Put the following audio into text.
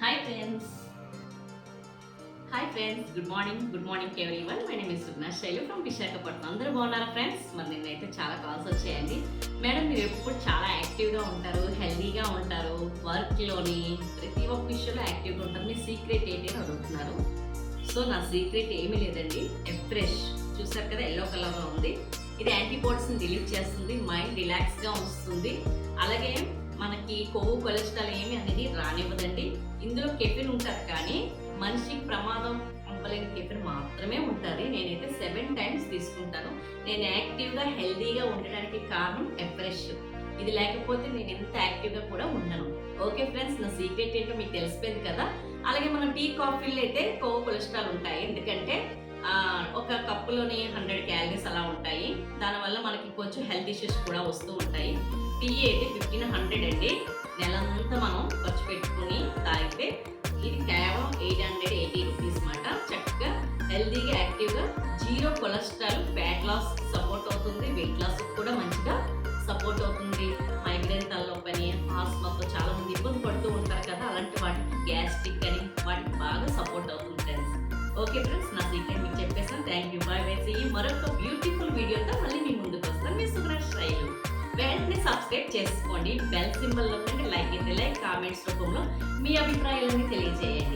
Hi friends hi friends good morning good morning every one my name is Sugna Shailu from Visakhapatnam అందరూ బాగున్నారా friends మరి నిన్నైతే చాలా calls వచ్చాయండి. Madam మీరు ఎప్పుడు చాలా యాక్టివ్గా ఉంటారు హెల్దీగా ఉంటారు వర్క్లోని ప్రతి ఒక్క విషయంలో యాక్టివ్గా ఉంటారు. మీ సీక్రెట్ ఏంటి అని అడుగుతున్నారు. సో నా సీక్రెట్ ఏమీ లేదండి. ఫ్రెష్ చూసారు కదా ఎల్లో కలర్లో ఉంది. ఇది యాంటీబాడీస్ని రిలీవ్ చేస్తుంది. మైండ్ రిలాక్స్గా వస్తుంది. అలాగే మనకి కొవ్వు కొలెస్ట్రాల్ ఏమి అనేది రానివ్వదండి. ఇందులో కెఫిన్ ఉంటుంది కానీ మనిషికి ప్రమాదం అవ్వలేని కెఫిన్ మాత్రమే ఉంటుంది. నేనైతే సెవెన్ టైమ్స్ తీసుకుంటాను. నేను యాక్టివ్గా హెల్దీగా ఉండడానికి కారణం ఎఫ్రెష్ ఇది లేకపోతే నేను ఎంత యాక్టివ్గా కూడా ఉండను. ఓకే ఫ్రెండ్స్ నా సీక్రెట్ ఏంటో మీకు తెలిసిపోయింది కదా? అలాగే మనం టీ కాఫీలు అయితే కొవ్వు కొలెస్ట్రాల్ ఉంటాయి. ఎందుకంటే ఒక కప్పులోని హండ్రెడ్ క్యాలరీస్ అలా ఉంటాయి. దానివల్ల మనకి కొంచెం హెల్త్ ఇష్యూస్ కూడా వస్తూ ఉంటాయి. టీ అయితే ఫిఫ్టీన్ హండ్రెడ్ అండి. నెలంతా మనం ఖర్చు పెట్టుకుని తాగితే ఇది కేవలం ఎయిట్ హండ్రెడ్ ఎయిటీ రూపీస్ మాట. చక్కగా హెల్తీగా యాక్టివ్గా zero cholesterol fat loss support అవుతుంది. వెయిట్ లాస్ కూడా మంచిగా సపోర్ట్ అవుతుంది. మైగ్రేన్ తలనొప్పని ఆస్మాతో చాలా మంది ఇబ్బంది పడుతూ ఉంటారు కదా. అలాంటి వాటికి గ్యాస్ట్రిక్ అని వాటికి బాగా సపోర్ట్ అవుతుంది ఫ్రెండ్స్ ఓకే ఫ్రెండ్స్ నా సీక్రెట్ మీకు చెప్పేసాను థ్యాంక్ యూ బాయ్ వేసి మరొక వెంటనే సబ్స్క్రైబ్ చేసుకోండి. బెల్ సింబల్ నొక్కండి లైక్ అయితే లైక్ కామెంట్స్ రూపంలో మీ అభిప్రాయాలని తెలియజేయండి.